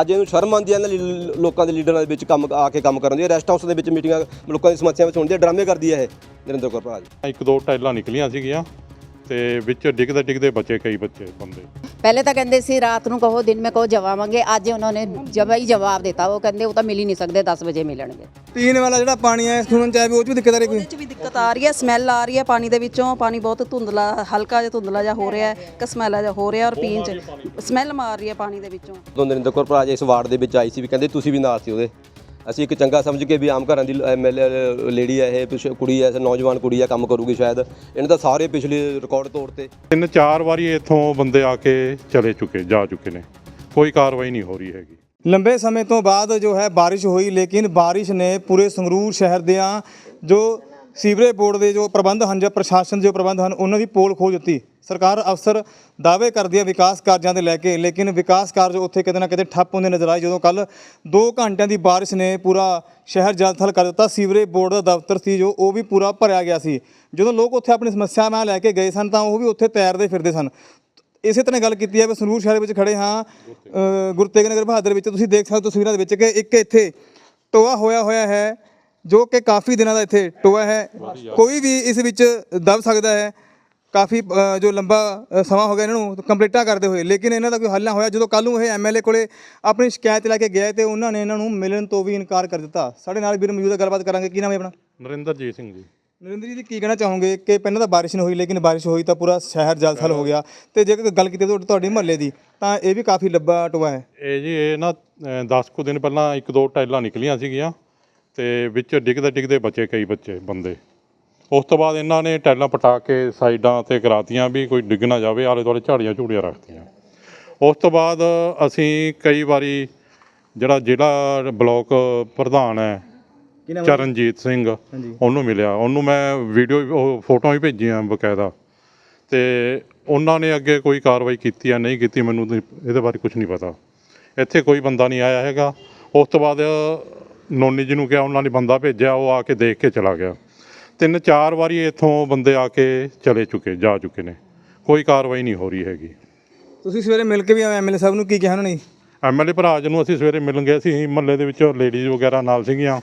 ਅੱਜ ਇਹਨੂੰ ਸ਼ਰਮ ਆਉਂਦੀ ਹੈ ਇਹਨਾਂ ਲੀ- ਲੋਕਾਂ ਦੇ ਲੀਡਰਾਂ ਦੇ ਵਿੱਚ ਕੰਮ ਆ ਕੇ ਕੰਮ ਕਰਨ ਦੀ। ਰੈਸਟ ਹਾਊਸ ਦੇ ਵਿੱਚ ਮੀਟਿੰਗਾਂ, ਲੋਕਾਂ ਦੀ ਸਮੱਸਿਆਵਾਂ ਸੁਣਦੀ ਹੈ ਡਰਾਮੇ ਕਰਦੀ ਹੈ ਇਹ। ਨਰਿੰਦਰ ਕੌਰ ਭਰਾ ਜੀ। ਇੱਕ ਦੋ ਟਾਈਲਾਂ ਨਿਕਲੀਆਂ ਸੀਗੀਆਂ। ਤੇ ਵਿੱਚ ਡਿੱਗਦੇ ਡਿੱਗਦੇ ਬਚੇ ਕਈ ਬੱਚੇ ਬੰਦੇ। ਪਹਿਲੇ ਤਾਂ ਕਹਿੰਦੇ ਸੀ ਰਾਤ ਨੂੰ ਕਹੋ ਦਿਨ ਮੇ ਕਹੋ ਜਵਾਵਾਂਗੇ। ਅੱਜ ਉਹਨਾਂ ਨੇ ਜਵਾ ਹੀ ਜਵਾਬ ਦਿੱਤਾ। ਉਹ ਕਹਿੰਦੇ ਉਹ ਤਾਂ ਮਿਲ ਹੀ ਨਹੀਂ ਸਕਦੇ 10 ਵਜੇ ਮਿਲਣਗੇ। ਪੀਣ ਵਾਲਾ ਜਿਹੜਾ ਪਾਣੀ ਹੈ ਸੁਣਨ ਚ ਆਇਆ ਵੀ ਉਹ ਚ ਵੀ ਦਿੱਕਤ ਆ ਰਹੀ ਕੋਈ? ਉਹਦੇ ਚ ਵੀ ਦਿੱਕਤ ਆ ਰਹੀ ਹੈ ਸਮੈਲ ਆ ਰਹੀ ਹੈ ਪਾਣੀ ਦੇ ਵਿੱਚੋਂ। ਪਾਣੀ ਬਹੁਤ ਧੁੰਦਲਾ ਹਲਕਾ ਜਿਹਾ ਧੁੰਦਲਾ ਜਿਹਾ ਹੋ ਰਿਹਾ ਹੈ ਕਸਮੈਲਾ ਜਿਹਾ ਹੋ ਰਿਹਾ ਔਰ ਪੀਣ ਚ। ਸਮੈਲ ਮਾਰ ਰਹੀ ਹੈ ਪਾਣੀ ਦੇ ਵਿੱਚੋਂ। ਜਦੋਂ ਨਰਿੰਦਰ ਕੌਰ ਭਰਾ ਜੀ ਇਸ ਵਾਰਡ ਦੇ ਵਿੱਚ ਆਈ ਸੀ ਵੀ ਕਹਿੰਦੇ ਤੁਸੀਂ ਵੀ ਨਾਲ ਸੀ ਉਹਦੇ। ਅਸੀਂ ਇੱਕ ਚੰਗਾ ਸਮਝ ਕੇ ਵੀ ਆਮ ਘਰਾਂ ਦੀ ਐਮਐਲਏ ਲੇਡੀ ਹੈ ਇਹ ਪਿਛ- ਕੁੜੀ ਹੈ ਨੌਜਵਾਨ ਕੁੜੀ ਹੈ ਕੰਮ ਕਰੂਗੀ ਸ਼ਾਇਦ। ਇਹਨਾਂ ਦਾ ਸਾਰੇ ਪਿਛਲੇ ਰਿਕਾਰਡ ਤੋੜਤੇ। ਤਿੰਨ ਚਾਰ ਵਾਰੀ ਇੱਥੋਂ ਬੰਦੇ ਆ ਕੇ ਚਲੇ ਚੁੱਕੇ ਜਾ ਚੁੱਕੇ ਨੇ। ਕੋਈ ਕਾਰਵਾਈ ਨਹੀਂ ਹੋ ਰਹੀ ਹੈਗੀ। ਲੰਬੇ ਸਮੇਂ ਤੋਂ ਬਾਅਦ ਜੋ ਹੈ ਬਾਰਿਸ਼ ਹੋਈ ਲੇਕਿਨ ਬਾਰਿਸ਼ ਨੇ ਪੂਰੇ ਸੰਗਰੂਰ ਸ਼ਹਿਰ ਦਿਆਂ ਜੋ ਸੀਵਰੇਜ ਬੋਰਡ ਦੇ ਜੋ ਪ੍ਰਬੰਧ ਹਨ ਜਾਂ ਪ੍ਰਸ਼ਾਸਨ ਦੇ ਜੋ ਪ੍ਰਬੰਧ ਹਨ ਉਹਨਾਂ ਦੀ ਪੋਲ ਖੋਲ ਦਿੱਤੀ। ਸਰਕਾਰ ਅਫਸਰ ਦਾਅਵੇ ਕਰਦੀ ਹੈ ਵਿਕਾਸ ਕਾਰਜਾਂ ਦੇ ਲੈ ਕੇ ਲੇਕਿਨ ਵਿਕਾਸ ਕਾਰਜ ਉੱਥੇ ਕਿਤੇ ਨਾ ਕਿਤੇ ਠੱਪ ਹੁੰਦੇ ਨਜ਼ਰ ਆਏ। ਜਦੋਂ ਕੱਲ 2 ਘੰਟਿਆਂ ਦੀ ਬਾਰਿਸ਼ ਨੇ ਪੂਰਾ ਸ਼ਹਿਰ ਜਲਥਲ ਕਰ ਦਿੱਤਾ ਸੀਵਰੇਜ ਬੋਰਡ ਦਾ ਦਫ਼ਤਰ ਸੀ ਜੋ ਉਹ ਵੀ ਪੂਰਾ ਭਰਿਆ ਗਿਆ ਸੀ। ਜਦੋਂ ਲੋਕ ਉੱਥੇ ਆਪਣੀ ਸਮੱਸਿਆਵਾਂ ਲੈ ਕੇ ਗਏ ਸਨ ਤਾਂ ਉਹ ਵੀ ਉੱਥੇ ਤੈਰਦੇ ਫਿਰਦੇ ਸਨ। ਇਸੇ ਤਰ੍ਹਾਂ ਗੱਲ ਕੀਤੀ ਹੈ ਵੀ ਸੰਗਰੂਰ ਸ਼ਹਿਰ ਵਿੱਚ ਖੜੇ ਹਾਂ ਅ, ਗੁਰੂ ਤੇਗ ਨਗਰ ਬਹਾਦਰ ਵਿੱਚ ਤੁਸੀਂ ਦੇਖ ਸਕਦੇ ਹੋ ਤਸਵੀਰਾਂ ਦੇ ਵਿੱਚ ਕਿ ਇੱਕ ਇੱਥੇ ਟੋਆ ਹੋਇਆ ਹੋਇਆ ਹੈ। ਜੋ ਕਿ ਕਾਫੀ ਦਿਨਾਂ ਦਾ ਇੱਥੇ ਟੋਆ ਹੈ। ਕੋਈ ਵੀ ਇਸ ਵਿੱਚ ਦਬ ਸਕਦਾ ਹੈ। ਕਾਫੀ ਅ, ਜੋ ਲੰਬਾ ਅ, ਸਮਾਂ ਹੋ ਗਿਆ ਇਹਨਾਂ ਨੂੰ ਕੰਪਲੀਟਾਂ ਕਰਦੇ ਹੋਏ। ਲੇਕਿਨ ਇਹਨਾਂ ਦਾ ਕੋਈ ਹੱਲ ਨਾ ਹੋਇਆ। ਜਦੋਂ ਕੱਲ ਨੂੰ ਇਹ ਐਮਐਲਏ ਕੋਲੇ ਆਪਣੀ ਸ਼ਿਕਾਇਤ ਲੈ ਕੇ ਗਏ ਤੇ ਉਹਨਾਂ ਨੇ ਇਹਨਾਂ ਨੂੰ ਮਿਲਣ ਤੋਂ ਵੀ ਇਨਕਾਰ ਕਰ ਦਿੱਤਾ। ਸਾਡੇ ਨਾਲ ਵੀਰ ਮੌਜੂਦਾ ਗੱਲਬਾਤ ਕਰਾਂਗੇ। ਕੀ ਨਾਮ ਹੈ ਆਪਣਾ? ਨਰਿੰਦਰਜੀਤ ਸਿੰਘ ਜੀ। ਨਰਿੰਦਰ ਜੀ ਕੀ ਕਹਿਣਾ ਚਾਹੋਗੇ? ਕਿ ਪਹਿਲਾਂ ਤਾਂ ਬਾਰਿਸ਼ ਨਹੀਂ ਹੋਈ ਲੇਕਿਨ ਬਾਰਿਸ਼ ਹੋਈ ਤਾਂ ਪੂਰਾ ਸ਼ਹਿਰ ਜਲ-ਥਲ ਹੋ ਗਿਆ। ਤੇ ਜੇਕਰ ਗੱਲ ਕੀਤੀ ਤੁਹਾਡੇ ਤੁਹਾਡੇ ਮਹੱਲੇ ਦੀ ਤਾਂ ਇਹ ਵੀ ਕਾਫੀ ਲੰਬਾ ਟੋਆ ਹੈ। ਇਹ ਜੀ ਇਹ ਨਾ 10 ਕੁ ਦਿਨ ਪਹਿਲਾਂ ਇੱਕ ਦੋ ਟਾਈਲਾਂ ਨਿਕਲੀਆਂ ਸੀਗੀਆਂ। ਤੇ ਵਿੱਚ ਡਿੱਗਦੇ ਡਿੱਗਦੇ ਬਚੇ ਕਈ ਬੱਚੇ ਬੰਦੇ। ਉਸ ਤੋਂ ਬਾਅਦ ਇਹਨਾਂ ਨੇ ਟਾਈਲਾਂ ਪਟਾ ਕੇ ਸਾਈਡਾਂ ਤੇ ਕਰਾਤੀਆਂ ਵੀ ਕੋਈ ਡਿੱਗ ਨਾ ਜਾਵੇ ਆਲੇ ਦੁਆਲੇ ਝਾੜੀਆਂ ਝੂੜੀਆਂ ਰੱਖਤੀਆਂ। ਉਸ ਤੋਂ ਬਾਅਦ ਅਸੀਂ ਕਈ ਵਾਰੀ ਜਿਹੜਾ ਜ਼ਿਲ੍ਹਾ ਬਲਾਕ ਪ੍ਰਧਾਨ ਹੈ ਚਰਨਜੀਤ ਸਿੰਘ ਉਹਨੂੰ ਮਿਲਿਆ। ਉਹਨੂੰ ਮੈਂ ਵੀਡੀਓ ਉਹ ਫੋਟੋਆਂ ਵੀ ਭੇਜੀਆਂ ਬਕਾਇਦਾ। ਤੇ ਉਹਨਾਂ ਨੇ ਅੱਗੇ ਕੋਈ ਕਾਰਵਾਈ ਕੀਤੀ ਆ ਨਹੀਂ ਕੀਤੀ ਮੈਨੂੰ ਇਹਦੇ ਬਾਰੇ ਕੁਝ ਨਹੀਂ ਪਤਾ। ਇੱਥੇ ਕੋਈ ਬੰਦਾ ਨਹੀਂ ਆਇਆ ਹੈਗਾ। ਉਸ ਤੋਂ ਬਾਅਦ ਨੋਨੀ ਜੀ ਨੂੰ ਕਿਹਾ ਉਹਨਾਂ ਨੇ ਬੰਦਾ ਭੇਜਿਆ ਉਹ ਆ ਕੇ ਦੇਖ ਕੇ ਚਲਾ ਗਿਆ। ਤਿੰਨ ਚਾਰ ਵਾਰੀ ਇੱਥੋਂ ਬੰਦੇ ਆ ਕੇ ਚਲੇ ਚੁੱਕੇ ਜਾ ਚੁੱਕੇ ਨੇ। ਕੋਈ ਕਾਰਵਾਈ ਨਹੀਂ ਹੋ ਰਹੀ ਹੈਗੀ। ਤੁਸੀਂ ਸਵੇਰੇ ਮਿਲ ਕੇ ਵੀ ਐਮਐਲਏ ਸਾਹਿਬ ਨੂੰ ਕੀ ਕਿਹਾ ਉਹਨਾਂ ਨੇ? ਐਮਐਲਏ ਭਰਾ ਜੀ ਨੂੰ ਅਸੀਂ ਸਵੇਰੇ ਮਿਲਣ ਗਏ ਸੀ ਮਹੱਲੇ ਦੇ ਵਿੱਚ ਲੇਡੀਜ਼ ਵਗੈਰਾ ਨਾਲ ਸੀਗੀਆਂ।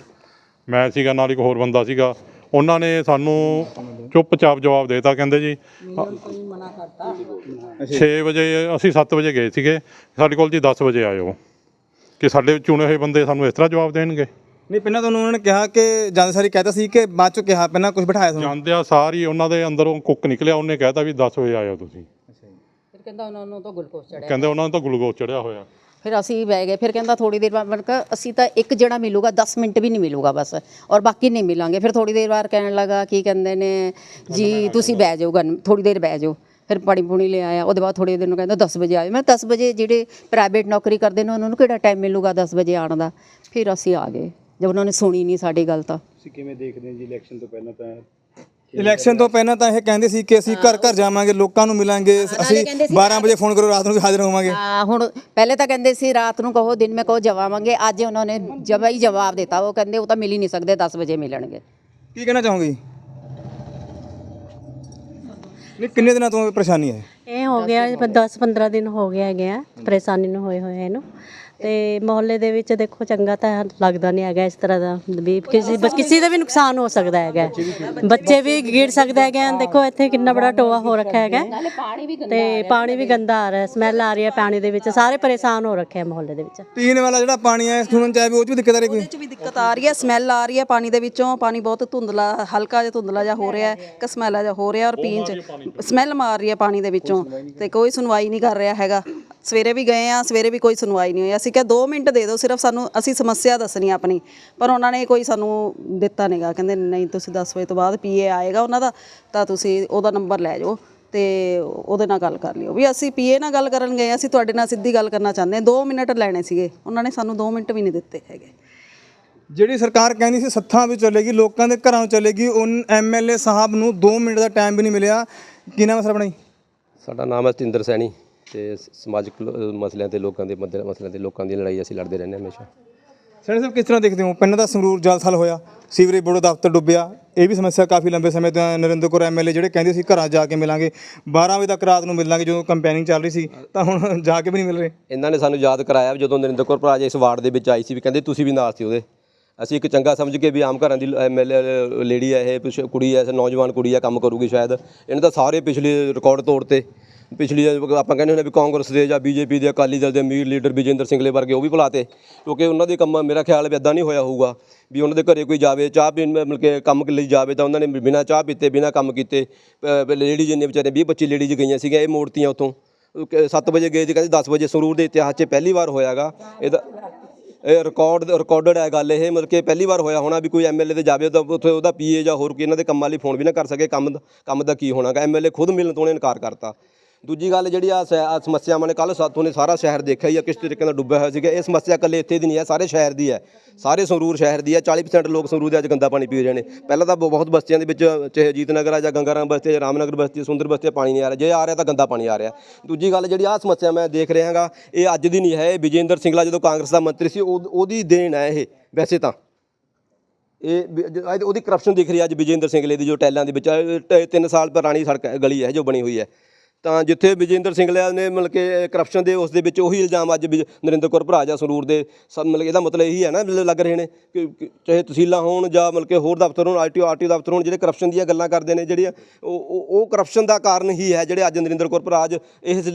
ਮੈਂ ਸੀਗਾ ਨਾਲ ਇੱਕ ਹੋਰ ਬੰਦਾ ਸੀਗਾ। ਉਹਨਾਂ ਨੇ ਸਾਨੂੰ ਚੁੱਪਚਾਪ ਜਵਾਬ ਦੇਤਾ ਕਹਿੰਦੇ ਜੀ 6 ਵਜੇ ਅਸੀਂ 7 ਵਜੇ ਗਏ ਸੀਗੇ। ਸਾਡੇ ਕੋਲ ਜੀ 10 ਵਜੇ ਆਇਓ। ਕਿ ਸਾਡੇ ਚੁਣੇ ਹੋਏ ਬੰਦੇ ਸਾਨੂੰ ਇਸ ਤਰ੍ਹਾਂ ਜਵਾਬ ਦੇਣਗੇ? ਨਹੀਂ ਪਹਿਲਾਂ ਤੁਹਾਨੂੰ ਉਹਨਾਂ ਨੇ ਕਿਹਾ ਕਿ ਜਾਂਦੇ ਸਾਰੀ ਕਹਿਤਾ ਸੀ ਕਿ ਬਾਅਦ ਚੋਂ ਕਿਹਾ ਪਹਿਲਾਂ ਕੁਝ ਬਿਠਾਇਆ ਤੁਹਾਨੂੰ ਜਾਂਦਿਆਂ ਸਾਰੀ ਉਹਨਾਂ ਦੇ ਅੰਦਰੋਂ ਕੁੱਕ ਨਿਕਲਿਆ ਉਹਨੇ ਕਹਿਤਾ ਵੀ 10 ਵਜੇ ਆਇਓ ਤੁਸੀਂ। ਫਿਰ ਕਹਿੰਦਾ ਉਹਨਾਂ ਨੂੰ ਤਾਂ ਗਲੂਕੋਜ਼ ਚੜਿਆ। ਕਹਿੰਦੇ ਉਹਨਾਂ ਨੂੰ ਤਾਂ ਗਲੂਕੋਜ਼ ਚੜਿਆ ਹੋਇਆ। ਫਿਰ ਅਸੀਂ ਬਹਿ ਗਏ ਫਿਰ ਕਹਿੰਦਾ ਥੋੜੀ ਦੇਰ ਬਾਅਦ ਮੈਂ ਕਿਹਾ ਅਸੀਂ ਤਾਂ ਇੱਕ ਜਣਾ ਮਿਲੂਗਾ 10 ਮਿੰਟ ਵੀ ਨਹੀਂ ਮਿਲੂਗਾ ਬਸ ਔਰ ਬਾਕੀ ਨਹੀਂ ਮਿਲਾਂਗੇ। ਫਿਰ ਥੋੜੀ ਦੇਰ ਬਾਅਦ ਕਹਿਣ ਲੱਗਾ ਕੀ ਕਹਿੰਦੇ ਨੇ ਜੀ ਤੁਸੀਂ ਬਹਿ ਜਾਓਗਾ ਥੋੜੀ ਦੇਰ ਬਹਿ ਜਾਓ। ਫਿਰ ਪਾਣੀ ਪੂਣੀ ਲੈ ਆਇਆ ਉਹਦੇ ਬਾਅਦ ਥੋੜੀ ਦੇਰ ਨੂੰ ਕਹਿੰਦਾ 10 ਵਜੇ ਆਇਓ। ਮੈਂ 10 ਵਜੇ ਜਿਹੜੇ ਪ੍ਰਾਈਵੇਟ ਨੌਕਰੀ ਕਰਦੇ ਨੇ ਉਹਨਾਂ ਨੂੰ ਕਿਹੜਾ ਟਾਈਮ ਮਿਲੂਗਾ 10 ਵਜੇ ਆਉਣ ਦਾ? ਫਿਰ ਅਸੀਂ ਆ ਗਏ। ਜਦ ਉਹਨਾਂ ਨੇ ਸੁਣੀ ਨਹੀਂ ਸਾਡੀ ਗੱਲ ਤਾਂ। ਇਲੈਕਸ਼ਨ ਤੋਂ ਪਹਿਲਾਂ ਤਾਂ ਇਹ ਕਹਿੰਦੇ ਸੀ ਕਿ ਅਸੀਂ ਘਰ ਘਰ ਜਾਵਾਂਗੇ ਲੋਕਾਂ ਨੂੰ ਮਿਲਾਂਗੇ ਅਸੀਂ 12 ਵਜੇ ਫੋਨ ਕਰੋ ਰਾਤ ਨੂੰ ਵੀ ਹਾਜ਼ਰ ਹੋਵਾਂਗੇ। ਹਾਂ ਹੁਣ ਪਹਿਲੇ ਤਾਂ ਕਹਿੰਦੇ ਸੀ ਰਾਤ ਨੂੰ ਕਹੋ ਦਿਨ ਮੇ ਕਹੋ ਜਵਾਵਾਂਗੇ ਅੱਜ ਉਹਨਾਂ ਨੇ ਜਵਾ ਹੀ ਜਵਾਬ ਦਿੱਤਾ ਉਹ ਕਹਿੰਦੇ ਉਹ ਤਾਂ ਮਿਲ ਹੀ ਨਹੀਂ ਸਕਦੇ 10 ਵਜੇ ਮਿਲਣਗੇ। ਕੀ ਕਹਿਣਾ ਚਾਹੋਗੇ ਜੀ? ਨਹੀਂ, ਕਿੰਨੇ ਦਿਨਾਂ ਤੋਂ ਇਹ ਪਰੇਸ਼ਾਨੀ ਹੈ? ਇਹ ਹੋ ਗਿਆ 10 15 ਦਿਨ ਹੋ ਗਿਆ ਹੈਗੇ ਆ, ਪਰੇਸ਼ਾਨੀ ਨੂੰ ਹੋਏ ਹੋਏ ਇਹਨੂੰ। ਤੇ ਮੁਹੱਲੇ ਦੇ ਵਿੱਚ ਦੇਖੋ ਚੰਗਾ ਤਾਂ ਲੱਗਦਾ ਨਹੀਂ ਹੈਗਾ ਇਸ ਤਰ੍ਹਾਂ ਦਾ ਵੀ ਕਿਸੇ ਬਸ ਕਿਸੇ ਦਾ ਵੀ ਨੁਕਸਾਨ ਹੋ ਸਕਦਾ ਹੈਗਾ। ਬੱਚੇ ਵੀ ਗਿਰ ਸਕਦੇ ਹੈਗੇ ਆ ਦੇਖੋ ਇੱਥੇ ਕਿੰਨਾ ਬੜਾ ਟੋਆ ਹੋ ਰੱਖਿਆ ਹੈਗਾ। ਤੇ ਪਾਣੀ ਵੀ ਗੰਦਾ ਆ ਰਿਹਾ ਸਮੈਲ ਆ ਰਹੀ ਹੈ ਪਾਣੀ ਦੇ ਵਿੱਚ। ਸਾਰੇ ਪਰੇਸ਼ਾਨ ਹੋ ਰੱਖੇ ਆ ਮੁਹੱਲੇ ਦੇ ਵਿੱਚ। ਪੀਣ ਵਾਲਾ ਜਿਹੜਾ ਪਾਣੀ ਹੈ ਸੁਣਨ ਚ ਆਇਆ ਵੀ ਉਹ ਚ ਵੀ ਦਿੱਕਤ ਆ ਰਹੀ ਕੋਈ? ਉਹਦੇ ਚ ਵੀ ਦਿੱਕਤ ਆ ਰਹੀ ਹੈ ਸਮੈਲ ਆ ਰਹੀ ਹੈ ਪਾਣੀ ਦੇ ਵਿੱਚੋਂ। ਪਾਣੀ ਬਹੁਤ ਧੁੰਦਲਾ ਹਲਕਾ ਜਿਹਾ ਧੁੰਦਲਾ ਜਿਹਾ ਹੋ ਰਿਹਾ ਹੈ ਕਸਮੈਲਾ ਜਿਹਾ ਹੋ ਰਿਹਾ ਔਰ ਪੀਣ ਚ। ਸਮੈਲ ਮਾਰ ਰਹੀ ਹੈ ਪਾਣੀ ਦੇ ਵਿੱਚੋਂ। ਤੇ ਕੋਈ ਸੁਣਵਾਈ ਨਹੀਂ ਕਰ ਰਿਹਾ ਹੈਗਾ। ਸਵੇਰੇ ਵੀ ਗਏ ਆ ਸਵੇਰੇ ਵੀ ਕੋਈ ਸੁਣਵਾਈ ਨਹੀਂ ਹੋਈ। ਅਸੀਂ ਕਿਹਾ 2 ਮਿੰਟ ਦੇ ਦਿਓ ਸਿਰਫ ਸਾਨੂੰ ਅਸੀਂ ਸਮੱਸਿਆ ਦੱਸਣੀ ਆ ਆਪਣੀ। ਪਰ ਉਹਨਾਂ ਨੇ ਕੋਈ ਸਾਨੂੰ ਦਿੱਤਾ ਨਹੀਂਗਾ ਕਹਿੰਦੇ ਨਹੀਂ ਤੁਸੀਂ 10 ਵਜੇ ਤੋਂ ਬਾਅਦ ਪੀਏ ਆਏਗਾ ਉਹਨਾਂ ਦਾ ਤਾਂ ਤੁਸੀਂ ਉਹਦਾ ਨੰਬਰ ਲੈ ਜਾਓ ਤੇ ਉਹਦੇ ਨਾਲ ਗੱਲ ਕਰ ਲਿਓ। ਵੀ ਅਸੀਂ ਪੀਏ ਨਾਲ ਗੱਲ ਕਰਨ ਗਏ ਅਸੀਂ ਤੁਹਾਡੇ ਨਾਲ ਸਿੱਧੀ ਗੱਲ ਕਰਨਾ ਚਾਹੁੰਦੇ ਹਾਂ। 2 ਮਿੰਟ ਲੈਣੇ ਸੀਗੇ। ਉਹਨਾਂ ਨੇ ਸਾਨੂੰ 2 ਮਿੰਟ ਵੀ ਨਹੀਂ ਦਿੱਤੇ ਹੈਗੇ। ਜਿਹੜੀ ਸਰਕਾਰ ਕਹਿੰਦੀ ਸੀ ਸੱਥਾਂ ਵਿੱਚ ਚੱਲੇਗੀ ਲੋਕਾਂ ਦੇ ਘਰਾਂ ਵਿੱਚ ਚੱਲੇਗੀ ਉਹ ਐਮਐਲਏ ਸਾਹਿਬ ਨੂੰ 2 ਮਿੰਟ ਦਾ ਟਾਈਮ ਵੀ ਨਹੀਂ ਮਿਲਿਆ। ਕੀ ਨਾਮ ਹੈ ਸਰ ਆਪਣਾ ਜੀ? ਸਾਡਾ ਨਾਮ ਹੈ ਸਤਿੰਦਰ ਸੈਣੀ। ਤੇ ਸਮਾਜਿਕ ਲ- ਮਸਲਿਆਂ ਤੇ ਲੋਕਾਂ ਦੇ ਮੱਦੇ ਮਸਲਿਆਂ ਤੇ ਲੋਕਾਂ ਦੀ ਲੜਾਈ ਅਸੀਂ ਲੜਦੇ ਰਹਿੰਦੇ ਹਾਂ ਹਮੇਸ਼ਾ। ਸੈਣੀ ਸਾਹਿਬ ਕਿਸ ਤਰ੍ਹਾਂ ਦੇਖਦੇ ਹੋ? ਪਹਿਲਾਂ ਤਾਂ ਸੰਗਰੂਰ ਜਲਥਲ ਹੋਇਆ ਸੀਵਰੇਜ ਬੋਰਡ ਦਫ਼ਤਰ ਡੁੱਬਿਆ ਇਹ ਵੀ ਸਮੱਸਿਆ ਕਾਫੀ ਲੰਬੇ ਸਮੇਂ ਤੋਂ ਹੈ। ਨਰਿੰਦਰ ਕੌਰ ਐਮਐਲਏ ਜਿਹੜੇ ਕਹਿੰਦੇ ਸੀ ਘਰਾਂ ਜਾ ਕੇ ਮਿਲਾਂਗੇ 12 ਵਜੇ ਤੱਕ ਰਾਤ ਨੂੰ ਮਿਲਾਂਗੇ ਜਦੋਂ ਕੰਪੇਨਿੰਗ ਚੱਲ ਰਹੀ ਸੀ ਤਾਂ ਹੁਣ ਜਾ ਕੇ ਵੀ ਨਹੀਂ ਮਿਲ ਰਹੇ। ਇਹਨਾਂ ਨੇ ਸਾਨੂੰ ਯਾਦ ਕਰਾਇਆ ਵੀ ਜਦੋਂ ਨਰਿੰਦਰ ਕੌਰ ਭਰਾਜ ਇਸ ਵਾਰਡ ਦੇ ਵਿੱਚ ਆਈ ਸੀ ਵੀ ਕਹਿੰਦੇ ਤੁਸੀਂ ਵੀ ਨਾਲ ਸੀ ਉਹਦੇ। ਅਸੀਂ ਇੱਕ ਚੰਗਾ ਸਮਝ ਕੇ ਵੀ ਆਮ ਘਰਾਂ ਦੀ ਐਮਐਲਏ ਲੇਡੀ ਹੈ ਇਹ ਪਿਛ- ਕੁੜੀ ਹੈ ਨੌਜਵਾਨ ਕੁੜੀ ਹੈ ਕੰਮ ਕਰੂਗੀ ਸ਼ਾਇਦ। ਇਹਨਾਂ ਦਾ ਸਾਰੇ ਪਿਛਲੇ ਰਿਕਾਰਡ ਤੋੜਤੇ। ਪਿਛਲੀ ਆਪਾਂ ਕਹਿੰਦੇ ਹੁੰਦੇ ਵੀ ਕਾਂਗਰਸ ਦੇ ਜਾਂ ਬੀਜੇਪੀ ਦੇ, ਅਕਾਲੀ ਦਲ ਦੇ ਅਮੀਰ ਲੀਡਰ ਵਿਜੇਂਦਰ ਸਿੰਘਲੇ ਵਰਗੇ ਉਹ ਵੀ ਭੁਲਾਤੇ। ਕਿਉਂਕਿ ਉਹਨਾਂ ਦੇ ਕੰਮ, ਮੇਰਾ ਖਿਆਲ ਵੀ ਇਦਾਂ ਨਹੀਂ ਹੋਇਆ ਹੋਊਗਾ ਵੀ ਉਹਨਾਂ ਦੇ ਘਰੇ ਕੋਈ ਜਾਵੇ, ਚਾਹ ਪੀਣ ਮਤਲਬ ਕਿ ਕੰਮ ਲਈ ਜਾਵੇ ਤਾਂ ਉਹਨਾਂ ਨੇ ਬਿਨਾਂ ਚਾਹ ਪੀਤੇ, ਬਿਨਾਂ ਕੰਮ ਕੀਤੇ ਲੇਡੀ ਜਿੰਨੇ ਵਿਚਾਰੇ 20 25 ਲੇਡੀਜ਼ ਗਈਆਂ ਸੀਗੀਆਂ, ਇਹ ਮੂਰਤੀਆਂ ਉਤੋਂ 7 ਵਜੇ ਗਏ ਸੀ ਕਹਿੰਦੇ 10 ਵਜੇ ਸੰਗਰੂਰ ਦੇ ਇਤਿਹਾਸ 'ਚ ਪਹਿਲੀ ਵਾਰ ਹੋਇਆਗਾ। ਇਹਦਾ ਰਿਕਾਰਡ ਰਿਕਾਰਡਡ ਹੈ ਗੱਲ ਇਹ, ਮਤਲਬ ਕਿ ਪਹਿਲੀ ਵਾਰ ਹੋਇਆ ਹੋਣਾ ਵੀ ਕੋਈ ਐਮਐਲਏ ਤੇ ਜਾਵੇ, ਤਾਂ ਉੱਥੇ ਉਹਦਾ ਪੀਏ ਜਾਂ ਹੋਰ ਕੋਈ ਇਹਨਾਂ ਦੇ ਕੰਮਾਂ ਲਈ ਫੋਨ ਵੀ ਨਾ ਕਰ ਸਕੇ, ਕੰਮ ਕੰਮ ਦਾ ਕੀ ਹੋਣਾਗਾ ਐਮਐਲਏ ਖੁਦ ਮਿਲਣ ਤੋਂ ਉਹਨੇ ਇਨਕਾਰ ਕਰਤਾ। ਦੂਜੀ ਗੱਲ ਜਿਹੜੀ ਆ ਸਮੱਸਿਆਵਾਂ ਨੇ ਕੱਲ ਸਾਥੋਂ ਨੇ ਸਾਰਾ ਸ਼ਹਿਰ ਦੇਖਿਆ ਹੀ ਆ, ਕਿਸ ਤਰੀਕੇ ਨਾਲ ਡੁੱਬਿਆ ਹੋਇਆ ਸੀਗਾ। ਇਹ ਸਮੱਸਿਆ ਇਕੱਲੇ ਇੱਥੇ ਦੀ ਨਹੀਂ ਹੈ, ਸਾਰੇ ਸ਼ਹਿਰ ਦੀ ਹੈ। ਸਾਰੇ ਸੰਗਰੂਰ ਸ਼ਹਿਰ ਦੀ ਹੈ। 40% ਲੋਕ ਸੰਗਰੂਰ ਦੇ ਅੱਜ ਗੰਦਾ ਪਾਣੀ ਪੀ ਰਹੇ ਨੇ। ਪਹਿਲਾਂ ਤਾਂ ਬਹੁਤ ਬਸਤੀਆਂ ਦੇ ਵਿੱਚ, ਚਾਹੇ ਜੀਤ ਨਗਰ ਆ ਜਾਂ ਗੰਗਾਰਾਮ ਬਸਤੀ ਜਾਂ ਰਾਮਨਗਰ ਬਸਤੀ ਸੁੰਦਰ ਬਸਤੀ ਪਾਣੀ ਨਹੀਂ ਆ ਰਿਹਾ। ਜੇ ਆ ਰਿਹਾ ਤਾਂ ਗੰਦਾ ਪਾਣੀ ਆ ਰਿਹਾ। ਦੂਜੀ ਗੱਲ ਜਿਹੜੀ ਆ ਸਮੱਸਿਆ ਮੈਂ ਦੇਖ ਰਿਹਾ ਹਾਂਗਾ, ਇਹ ਅੱਜ ਦੀ ਨਹੀਂ ਹੈ। ਇਹ ਵਿਜੇਂਦਰ ਸਿੰਗਲਾ ਜਦੋਂ ਕਾਂਗਰਸ ਦਾ ਮੰਤਰੀ ਸੀ, ਉਹ- ਉਹਦੀ ਦੇਣ ਹੈ ਇਹ, ਵੈਸੇ ਤਾਂ। ਇਹ ਉਹਦੀ ਕਰਪਸ਼ਨ ਦਿਖ ਰਹੀ ਹੈ ਅੱਜ ਵਿਜੇਂਦਰ ਸਿੰਗਲੇ ਦੀ, ਜੋ ਟੈਲਾਂ ਦੇ ਵਿੱਚ 3 ਸਾਲ ਪੁਰਾਣੀ ਸੜਕ ਗਲੀ ਹੈ, ਜੋ ਬਣੀ ਹੋਈ ਹੈ। ਤਾਂ ਜਿੱਥੇ ਵਿਜੇਂਦਰ ਸਿੰਗਲਾ ਨੇ ਮਤਲਬ ਕਿ ਕਰਪਸ਼ਨ ਦੇ ਉਸ ਦੇ ਵਿੱਚ ਉਹੀ ਇਲਜ਼ਾਮ ਅੱਜ ਵਿਜ- ਨਰਿੰਦਰ ਕੌਰ ਭਰਾਜਾ ਸੰਗਰੂਰ ਦੇ ਸਭ ਮਤਲਬ ਇਹਦਾ ਮਤਲਬ ਇਹੀ ਹੈ ਨਾ ਵੀ ਲੱਗ ਰਹੇ ਨੇ ਕਿ ਚਾਹੇ ਤਹਿਸੀਲਾਂ ਹੋਣ ਜਾਂ ਮਤਲਬ ਕਿ ਹੋਰ ਦਫ਼ਤਰ ਹੋਣ ਆਰਟੀਓ ਆਰਟੀਓ ਦਫ਼ਤਰ ਹੋਣ, ਜਿਹੜੇ ਕਰਪਸ਼ਨ ਦੀਆਂ ਗੱਲਾਂ ਕਰਦੇ ਨੇ, ਜਿਹੜੀਆਂ ਉਹ, ਉਹ- ਕਰਪਸ਼ਨ ਦਾ ਕਾਰਨ ਹੀ ਹੈ, ਜਿਹੜੇ ਅੱਜ ਨਰਿੰਦਰ ਕੌਰ ਭਰਾਜ ਇਸ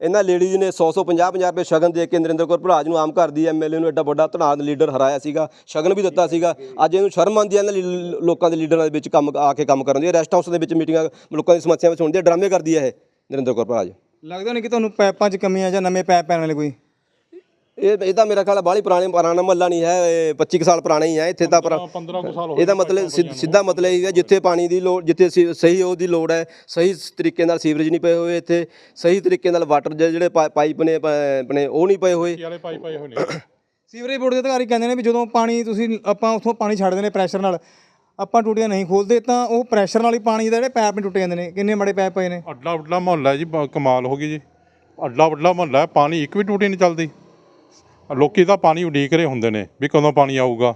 ਇਹਨਾਂ ਲੇਡੀਜ਼ ਨੇ 100 100 50 50 ਰੁਪਏ ਸ਼ਗਨ ਦੇ ਕੇ ਨਰਿੰਦਰ ਕੌਰ ਭਰਾਜ ਨੂੰ ਆਮ ਘਰ ਦੀ ਐਮਐਲਏ ਨੂੰ ਐਡਾ ਵੱਡਾ ਧਨਾਦ ਲੀਡਰ ਹਰਾਇਆ ਸੀਗਾ, ਸ਼ਗਨ ਵੀ ਦਿੱਤਾ ਸੀਗਾ। ਅੱਜ ਇਹਨੂੰ ਸ਼ਰਮ ਆਉਂਦੀ ਹੈ ਇਹਨਾਂ ਲੀ- ਲੋਕਾਂ ਦੇ ਲੀਡਰਾਂ ਦੇ ਵਿੱਚ ਕੰਮ ਆ ਕੇ ਕੰਮ ਕਰਨ ਦੀ। ਰੈਸਟ ਹਾਊਸ ਦੇ ਵਿੱਚ ਮੀਟਿੰਗਾਂ, ਲੋਕਾਂ ਦੀ ਸਮੱਸਿਆਵਾਂ ਸੁਣਦੀ ਹੈ, ਡਰਾਮੇ ਕਰਦੀ ਹੈ ਇਹ ਨਰਿੰਦਰ ਕੌਰ ਭਰਾਜ। ਲੱਗਦਾ ਨਹੀਂ ਕਿ ਤੁਹਾਨੂੰ ਪੈਪਾਂ 'ਚ ਕਮੀ ਕਮੀਆਂ ਜਾਂ ਨਵੇਂ ਪੈਪ ਪੈਣ ਵਾਲੇ ਕੋਈ? ਇਹ ਇਹ ਤਾਂ ਮੇਰਾ ਖਿਆਲ ਬਾਹਲੀ ਪੁਰਾਣੇ ਪੁਰਾਣਾ ਮਹੱਲਾ ਨਹੀਂ ਹੈ ਇਹ 25 ਕੁ ਸਾਲ ਪੁਰਾਣਾ ਹੀ ਹੈ ਇੱਥੇ ਤਾਂ ਪਰ 15 ਕੁ ਸਾਲ ਹੋ ਇਹਦਾ ਮਤਲਬ ਸਿੱਧ- ਸਿੱਧਾ ਮਤਲਬ ਇਹ ਹੈ ਜਿੱਥੇ ਪਾਣੀ ਦੀ ਲੋੜ ਜਿੱਥੇ ਸੀ- ਸਹੀ ਉਹਦੀ ਲੋੜ ਹੈ ਸਹੀ ਤਰੀਕੇ ਨਾਲ ਸੀਵਰੇਜ ਨਹੀਂ ਪਏ ਹੋਏ ਇੱਥੇ ਸਹੀ ਤਰੀਕੇ ਨਾਲ ਵਾਟਰ ਜਿਹੜੇ ਪਾ- ਪਾਈਪ ਨੇ ਪ- ਆਪਣੇ ਉਹ ਨਹੀਂ ਪਏ ਹੋਏ। ਵਾਲੇ ਪਾਈ ਪਾਈ ਹੋਏ ਨੇ। ਸੀਵਰੇਜ ਬੋਰਡ ਦੇ ਅਧਿਕਾਰੀ ਕਹਿੰਦੇ ਨੇ ਵੀ ਜਦੋਂ ਪਾਣੀ ਤੁਸੀਂ ਆਪਾਂ ਉੱਥੋਂ ਪਾਣੀ ਛੱਡਦੇ ਨੇ ਪ੍ਰੈਸ਼ਰ ਨਾਲ ਆਪਾਂ ਟੂਟੀਆਂ ਨਹੀਂ ਖੋਲਦੇ ਤਾਂ ਉਹ ਪ੍ਰੈਸ਼ਰ ਨਾਲ ਹੀ ਪਾਣੀ ਦਾ ਜਿਹੜੇ ਪੈਪ ਨੇ ਟੁੱਟ ਜਾਂਦੇ ਨੇ ਕਿੰਨੇ ਮਾੜੇ ਪੈਪ ਪਏ ਨੇ? ਅੱਡਾ ਵੱਡਾ ਮੁਹੱਲਾ ਹੈ ਜੀ ਬ- ਕਮਾਲ ਹੋ ਗਈ ਜੀ। ਅੱਡਾ ਵੱਡਾ ਮੁਹੱਲਾ ਹੈ ਪਾਣੀ ਇੱਕ ਵੀ ਟੂਟੀ ਨਹੀਂ ਚੱਲਦੀ। ਲੋਕੀ ਤਾਂ ਪਾਣੀ ਉਡੀਕ ਰਹੇ ਹੁੰਦੇ ਨੇ ਵੀ ਕਦੋਂ ਪਾਣੀ ਆਊਗਾ।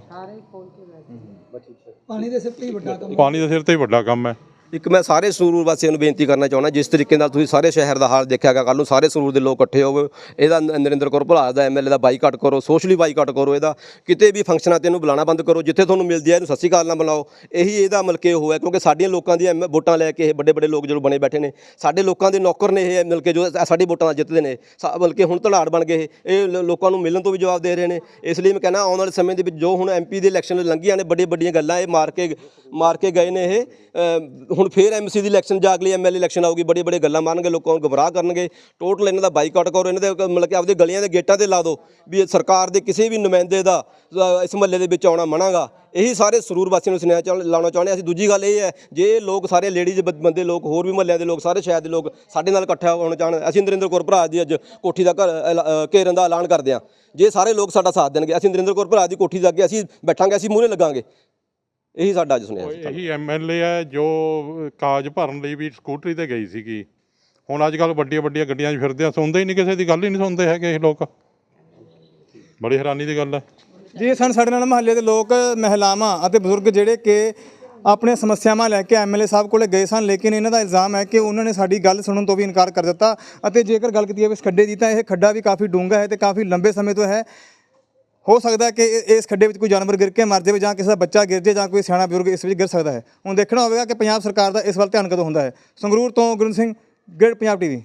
ਪਾਣੀ ਦੇ ਸਿਰ ਤੇ ਹੀ ਵੱਡਾ ਕੰਮ ਪਾਣੀ ਦੇ ਸਿਰ ਤੇ ਹੀ ਵੱਡਾ ਕੰਮ ਹੈ। ਇੱਕ ਮੈਂ ਸਾਰੇ ਸੰਗਰੂਰ ਵਾਸੀਆਂ ਨੂੰ ਬੇਨਤੀ ਕਰਨਾ ਚਾਹੁੰਦਾ, ਜਿਸ ਤਰੀਕੇ ਨਾਲ ਤੁਸੀਂ ਸਾਰੇ ਸ਼ਹਿਰ ਦਾ ਹਾਲ ਦੇਖਿਆਗਾ ਕੱਲ ਨੂੰ ਸਾਰੇ ਸੰਗਰੂਰ ਦੇ ਲੋਕ ਇਕੱਠੇ ਹੋਵੋ, ਇਹਦਾ ਨਰਿੰਦਰ ਕੌਰ ਭਲਾਜ ਦਾ ਐਮਐਲਏ ਦਾ ਬਾਈਕਾਟ ਕਰੋ ਸੋਸ਼ਲੀ ਬਾਈਕਾਟ ਕਰੋ ਇਹਦਾ, ਕਿਤੇ ਵੀ ਫੰਕਸ਼ਨਾਂ ਤੇ ਇਹਨੂੰ ਬੁਲਾਣਾ ਬੰਦ ਕਰੋ, ਜਿੱਥੇ ਤੁਹਾਨੂੰ ਮਿਲਦੀ ਹੈ ਇਹਨੂੰ ਸਤਿ ਸ਼੍ਰੀ ਅਕਾਲ ਨਾਲ ਬੁਲਾਓ, ਇਹੀ ਇਹਦਾ ਮਤਲਬ ਕਿ ਹੈ, ਕਿਉਂਕਿ ਸਾਡੀਆਂ ਲੋਕਾਂ ਦੀਆਂ ਐਮ- ਵੋਟਾਂ ਲੈ ਕੇ ਇਹ ਵੱਡੇ ਵੱਡੇ ਲੋਕ ਜਦੋਂ ਬਣੇ ਬੈਠੇ ਨੇ, ਸਾਡੇ ਲੋਕਾਂ ਦੇ ਨੌਕਰ ਨੇ ਇਹ ਮਿਲ ਕੇ ਜੋ ਸਾਡੀ ਵੋਟਾਂ ਨਾਲ ਜਿੱਤਦੇ ਨੇ, ਸਾ- ਬਲਕਿ ਹੁਣ ਧਨਾੜ ਬਣ ਗਏ ਇਹ। ਲੋਕਾਂ ਨੂੰ ਮਿਲਣ ਤੋਂ ਵੀ ਜਵਾਬ ਦੇ ਰਹੇ ਨੇ, ਇਸ ਲਈ ਮੈਂ ਕਹਿੰਦਾ ਆਉਣ ਵਾਲੇ ਸਮੇਂ ਦੇ ਵਿੱਚ ਜੋ ਹੁਣ ਐਮਪੀ ਦੇ ਇਲੈਕਸ਼ਨ ਲੰਘੀਆਂ ਨੇ ਵੱਡੀਆਂ ਵੱਡੀਆਂ ਗੱਲਾਂ ਇਹ ਮਾਰ ਕੇ ਮਾਰ ਕੇ ਗਏ ਨੇ ਇਹ ਹੁਣ ਫੇਰ ਐਮਸੀ ਦੀ ਇਲੈਕਸ਼ਨ ਜਾ ਅਗਲੀ ਐਮਐਲਏ ਇਲੈਕਸ਼ਨ ਆਊਗੀ, ਬੜੀ ਬੜੀ ਗੱਲਾਂ ਮਾਰਨਗੇ, ਲੋਕਾਂ ਨੂੰ ਗੁੰਮਰਾਹ ਕਰਨਗੇ। ਟੋਟਲ ਇਹਨਾਂ ਦਾ ਬਾਈਕਾਟ ਕਰੋ, ਇਹਨਾਂ ਦੇ ਮਤਲਬ ਕਿ ਆਪਦੇ ਗਲੀਆਂ ਦੇ ਗੇਟਾਂ ਤੇ ਲਾ ਦਿਓ ਵੀ ਇਹ ਸਰਕਾਰ ਦੇ ਕਿਸੇ ਵੀ ਨੁਮਾਇੰਦੇ ਦਾ ਇਸ ਮਹੱਲੇ ਦੇ ਵਿੱਚ ਆਉਣਾ ਮਨਾਗਾ। ਇਹੀ ਸਾਰੇ ਸਰੂਰ ਵਾਸੀਆਂ ਨੂੰ ਸੁਨੇਹਾ ਚਾਹ- ਲਾਉਣਾ ਚਾਹੁੰਦੇ ਹਾਂ। ਅਸੀਂ ਦੂਜੀ ਗੱਲ ਇਹ ਹੈ, ਜੇ ਲੋਕ ਸਾਰੇ ਲੇਡੀਜ਼ ਬੰਦੇ ਲੋਕ, ਹੋਰ ਵੀ ਮਹੱਲਿਆਂ ਦੇ ਲੋਕ, ਸਾਰੇ ਸ਼ਹਿਰ ਦੇ ਲੋਕ ਸਾਡੇ ਨਾਲ ਇਕੱਠਾ ਹੋਣਾ ਚਾਹਣ, ਅਸੀਂ ਨਰਿੰਦਰ ਕੌਰ ਭਰਾ ਦੀ ਅੱਜ ਕੋਠੀ ਦਾ ਘਰ ਘੇਰਨ ਦਾ ਐਲਾਨ ਕਰਦੇ ਹਾਂ। ਜੇ ਸਾਰੇ ਲੋਕ ਸਾਡਾ ਸਾਥ ਦੇਣਗੇ, ਅਸੀਂ ਨਰਿੰਦਰ ਕੌਰ ਭਰਾ ਦੀ ਕੋਠੀ ਦੇ ਅੱਗੇ ਅਸੀਂ ਬੈਠਾਂਗੇ, ਅਸੀਂ ਮੂਹਰੇ ਲੱਗਾਂਗੇ। ਇਹੀ ਸਾਡਾ ਅੱਜ ਸੁਨੇਹਾ ਸੀ ਇਹੀ ਐਮਐਲਏ ਹੈ ਜੋ ਕਾਜ ਭਰਨ ਲਈ ਵੀ ਸਕੂਟਰੀ ਤੇ ਗਈ ਸੀਗੀ। ਹੁਣ ਅੱਜ ਕੱਲ ਵੱਡੀਆਂ ਵੱਡੀਆਂ ਗੱਡੀਆਂ 'ਚ ਫਿਰਦੇ ਆ ਸੁਣਦੇ ਹੀ ਨਹੀਂ ਕਿਸੇ ਦੀ ਗੱਲ ਹੀ ਨਹੀਂ ਸੁਣਦੇ ਹੈਗੇ ਇਹ ਲੋਕ। ਬੜੀ ਹੈਰਾਨੀ ਦੀ ਗੱਲ ਹੈ। ਜੀ ਸਨ ਸਾਡੇ ਨਾਲ ਮਹੱਲੇ ਦੇ ਲੋਕ ਮਹਿਲਾਵਾਂ ਅਤੇ ਬਜ਼ੁਰਗ ਜਿਹੜੇ ਕਿ ਆਪਣੀਆਂ ਸਮੱਸਿਆਵਾਂ ਲੈ ਕੇ ਐਮਐਲਏ ਸਾਹਿਬ ਕੋਲੇ ਗਏ ਸਨ ਲੇਕਿਨ ਇਹਨਾਂ ਦਾ ਇਲਜ਼ਾਮ ਹੈ ਕਿ ਉਹਨਾਂ ਨੇ ਸਾਡੀ ਗੱਲ ਸੁਣਨ ਤੋਂ ਵੀ ਇਨਕਾਰ ਕਰ ਦਿੱਤਾ। ਅਤੇ ਜੇਕਰ ਗੱਲ ਕੀਤੀ ਜਾਵੇ ਇਸ ਖੱਡੇ ਦੀ ਤਾਂ ਇਹ ਖੱਡਾ ਵੀ ਕਾਫੀ ਡੂੰਘਾ ਹੈ ਤੇ ਕਾਫੀ ਲੰਬੇ ਸਮੇਂ ਤੋਂ ਹੈ। ਹੋ ਸਕਦਾ ਕਿ ਇਸ ਖੱਡੇ ਵਿੱਚ ਕੋਈ ਜਾਨਵਰ ਗਿਰ ਕੇ ਮਰ ਜਾਵੇ ਜਾਂ ਕਿਸੇ ਦਾ ਬੱਚਾ ਗਿਰ ਜਾਵੇ ਜਾਂ ਕੋਈ ਸਿਆਣਾ ਬਜ਼ੁਰਗ ਇਸ ਵਿੱਚ ਗਿਰ ਸਕਦਾ ਹੈ। ਹੁਣ ਦੇਖਣਾ ਹੋਵੇਗਾ ਕਿ ਪੰਜਾਬ ਸਰਕਾਰ ਦਾ ਇਸ ਵੱਲ ਧਿਆਨ ਕਦੋਂ ਹੁੰਦਾ ਹੈ। ਸੰਗਰੂਰ ਤੋਂ ਗੁਰਿੰਦ ਸਿੰਘ ਗੇਟ ਪੰਜਾਬ ਟੀਵੀ।